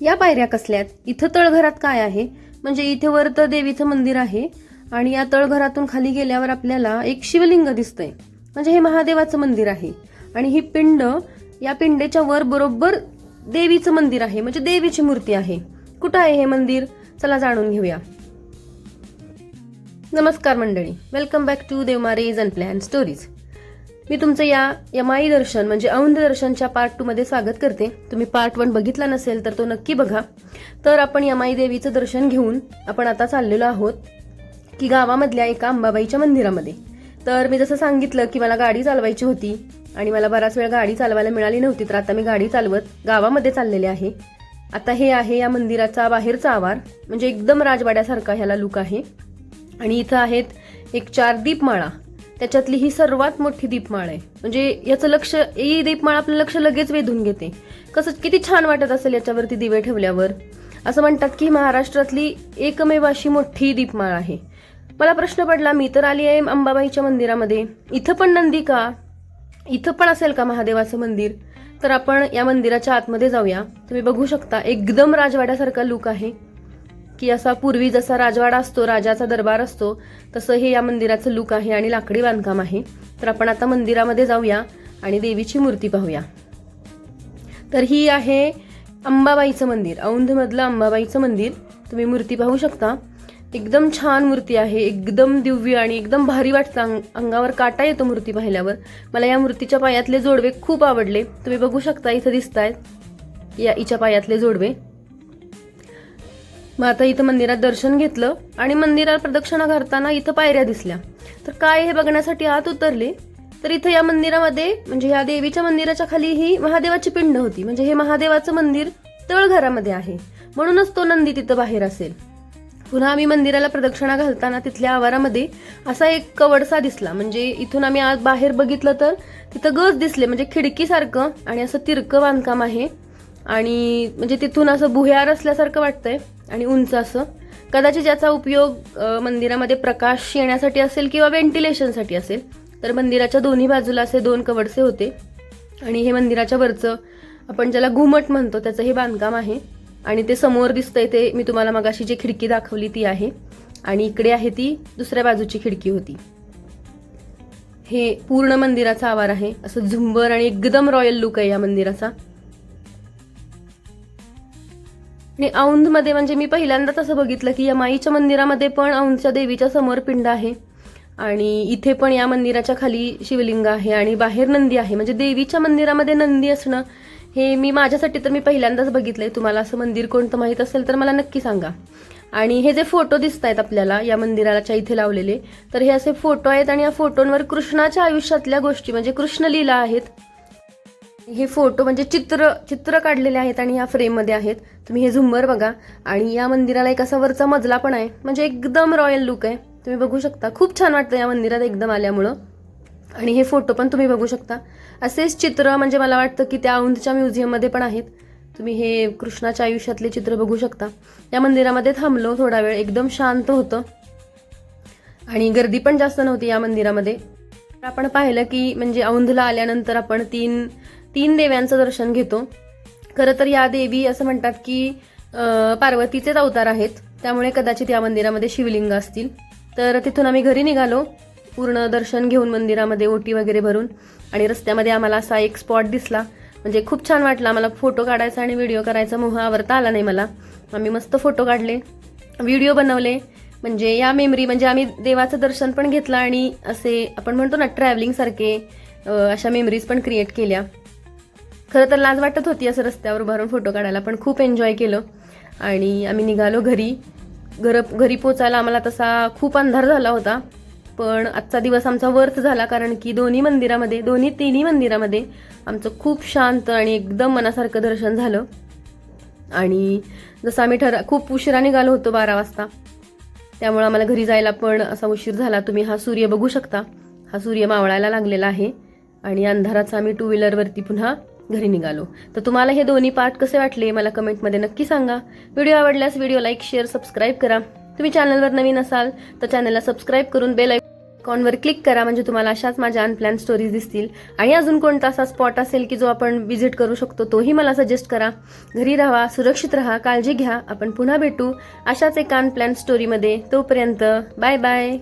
या पायऱ्या कसल्यात? इथं तळघरात काय आहे? म्हणजे इथे वर तर देवीचं मंदिर आहे आणि या तळघरातून खाली गेल्यावर आपल्याला एक शिवलिंग दिसतंय. म्हणजे हे महादेवाचं मंदिर आहे. आणि ही पिंड या पिंडेच्या वर बरोबर देवीचं मंदिर आहे. म्हणजे देवीची मूर्ती आहे. कुठं आहे हे मंदिर? चला जाणून घेऊया. नमस्कार मंडळी. वेलकम बॅक टू देवमारेज अँड प्लॅन स्टोरीज मी तुमचं या यमाई दर्शन म्हणजे औंध दर्शनच्या पार्ट टू मध्ये स्वागत करते. तुम्ही पार्ट वन बघितला नसेल तर तो नक्की बघा. तर आपण यमाई देवीचं दर्शन घेऊन आपण आता चाललेलो आहोत की गावामधल्या एका अंबाबाईच्या मंदिरामध्ये. तर मी जसं सांगितलं की मला गाडी चालवायची होती आणि मला बराच वेळ गाडी चालवायला मिळाली नव्हती तर आता मी गाडी चालवत गावामध्ये चाललेले आहे. आता हे आहे या मंदिराचा बाहेरचा आवार म्हणजे एकदम राजवाड्यासारखा ह्याला लुक आहे. आणि इथं आहेत एक चार दीपमाळा. त्याच्यातली ही सर्वात मोठी दीपमाळ आहे. म्हणजे याचं लक्ष ही दीपमाळ आपलं लक्ष लगेच वेधून घेते. कसं किती छान वाटत असेल याच्यावरती दिवे ठेवल्यावर. असं म्हणतात की महाराष्ट्रातली एकमेव अशी मोठी दीपमाळ आहे. मला प्रश्न पडला मी तर आली आहे अंबाबाईच्या मंदिरामध्ये. इथं पण नंदी का? इथं पण असेल का महादेवाचं मंदिर? तर आपण या मंदिराच्या आतमध्ये जाऊया. तुम्ही बघू शकता एकदम राजवाड्यासारखा लुक आहे. की असा पूर्वी जसा राजवाडा असतो राजाचा दरबार असतो तसं हे या मंदिराचं लुक आहे आणि लाकडी बांधकाम आहे. तर आपण आता मंदिरामध्ये जाऊया आणि देवीची मूर्ती पाहूया. तर ही आहे अंबाबाईचं मंदिर औंधमधलं अंबाबाईचं मंदिर. तुम्ही मूर्ती पाहू शकता. एकदम छान मूर्ती आहे एकदम दिव्य आणि एकदम भारी वाटतं. अंग- अंगावर काटा येतो मूर्ती पाहिल्यावर. मला या मूर्तीच्या पायातले जोडवे खूप आवडले. तुम्ही बघू शकता इथं दिसत आहेत या हिच्या पायातले जोडवे. मग आता इथं मंदिरात दर्शन घेतलं आणि मंदिरात प्रदक्षिणा करताना इथं पायऱ्या दिसल्या. तर काय हे बघण्यासाठी आत उतरले? तर इथं या मंदिरामध्ये म्हणजे या देवीच्या मंदिराच्या खाली ही महादेवाची पिंड होती. म्हणजे हे महादेवाचं मंदिर तळघरामध्ये आहे. म्हणूनच तो नंदी तिथं बाहेर असेल. पुन्हा आम्ही मंदिराला प्रदक्षिणा घालताना तिथल्या आवारामध्ये असा एक कवडसा दिसला. म्हणजे इथून आम्ही आज बाहेर बघितलं तर तिथं गज दिसले. म्हणजे खिडकीसारखं आणि असं तिरकं बांधकाम आहे. आणि म्हणजे तिथून असं भुयार असल्यासारखं वाटतंय. आणि उंच असं. कदाचित याचा उपयोग मंदिरामध्ये प्रकाश येण्यासाठी असेल किंवा व्हेंटिलेशनसाठी असेल तर मंदिराच्या दोन्ही बाजूला असे दोन कवडसे होते. आणि हे मंदिराच्या वरचं आपण ज्याला घुमट म्हणतो त्याचं हे बांधकाम आहे. आणि ते समोर दिसतंय ते मी तुम्हाला मगाशी जी खिडकी दाखवली ती आहे. आणि इकडे आहे ती दुसऱ्या बाजूची खिडकी होती. हे पूर्ण मंदिराचा आवार आहे. असं झुंबर आणि एकदम रॉयल लुक आहे या मंदिराचा. आणि औंधमध्ये म्हणजे मी पहिल्यांदाच असं बघितलं की या माईच्या मंदिरामध्ये पण औंधच्या देवीच्या समोर पिंड आहे. आणि इथे पण या मंदिराच्या खाली शिवलिंग आहे आणि बाहेर नंदी आहे. म्हणजे देवीच्या मंदिरामध्ये नंदी असणं हे मी माझ्यासाठी तर मी पहिल्यांदाच बघितलंय. तुम्हाला असं मंदिर कोणतं माहीत असेल तर मला नक्की सांगा. आणि हे जे फोटो दिसत आहेत आपल्याला या मंदिराच्या इथे लावलेले तर हे असे फोटो आहेत आणि या फोटोंवर कृष्णाच्या आयुष्यातल्या गोष्टी म्हणजे कृष्णलीला आहेत. हे फोटो म्हणजे चित्र चित्र काढलेले आहेत आणि या फ्रेममध्ये आहेत. तुम्ही हे झुंबर बघा. आणि या मंदिराला एक असा वरचा मजला पण आहे. म्हणजे एकदम रॉयल लुक आहे. तुम्ही बघू शकता. खूप छान वाटतं या मंदिरात एकदम आल्यामुळं. आणि हे फोटो पण तुम्ही बघू शकता. असेच चित्र म्हणजे मला वाटतं की त्या औंधच्या म्युझियममध्ये पण आहेत. तुम्ही हे कृष्णाच्या आयुष्यातले चित्र बघू शकता. या मंदिरामध्ये थांबलो थोडा वेळ. एकदम शांत होतं. आणि गर्दी पण जास्त नव्हती या मंदिरामध्ये. तर आपण पाहिलं की म्हणजे औंधला आल्यानंतर आपण तीन तीन देव्यांचं दर्शन घेतो. खरं तर या देवी असं म्हणतात की पार्वतीचेच अवतार आहेत. त्यामुळे कदाचित या मंदिरामध्ये शिवलिंग असतील. तर तिथून आम्ही घरी निघालो. पूर्ण दर्शन घेऊन मंदिरामध्ये ओटी वगैरे भरून. आणि रस्त्यामध्ये आम्हाला असा एक स्पॉट दिसला. म्हणजे खूप छान वाटला. मला फोटो काढायचा आणि व्हिडिओ करायचा मोह आवरता आला नाही मला. आम्ही मस्त फोटो काढले व्हिडिओ बनवले. म्हणजे या मेमरी म्हणजे आम्ही देवाचं दर्शन पण घेतलं आणि असे आपण म्हणतो ना ट्रॅव्हलिंगसारखे अशा मेमरीज पण क्रिएट केल्या. खरं तर लाज वाटत होती असं रस्त्यावर भरून फोटो काढायला पण खूप एन्जॉय केलं. आणि आम्ही निघालो घरी. घर घरी पोचायला आम्हाला तसा खूप अंधार झाला होता. पण आजचा दिवस आमचा वर्थ झाला कारण की दोन्ही मंदिरामध्ये दोन्ही तिन्ही मंदिरामध्ये आमचं खूप शांत आणि एकदम मनासारखं दर्शन झालं. आणि जसं आम्ही ठरा खूप उशिरा निघालो होतो बारा वाजता. त्यामुळं आम्हाला घरी जायला पण असा उशीर झाला. तुम्ही हा सूर्य बघू शकता. हा सूर्य मावळायला लागलेला आहे. आणि अंधाराचा आम्ही टू व्हीलरवरती पुन्हा घरी निघालो. तर तुम्हाला हे दोन्ही पार्ट कसे वाटले मला कमेंटमध्ये नक्की सांगा. व्हिडिओ आवडल्यास व्हिडिओ लाईक शेअर सबस्क्राईब करा. तुम्ही चॅनलवर नवीन असाल तर चॅनलला सबस्क्राईब करून बेल आयकॉनवर क्लिक करा. म्हणजे तुम्हाला अशाच माझ्या अनप्लॅन स्टोरीज दिसतील. आणि अजून कोणता असा स्पॉट असेल की जो आपण विजिट करू शकतो तोही मला सजेस्ट करा. घरी राहा सुरक्षित राहा काळजी घ्या. आपण पुन्हा भेटू अशाच एका अनप्लॅन स्टोरीमध्ये तोपर्यंत बाय बाय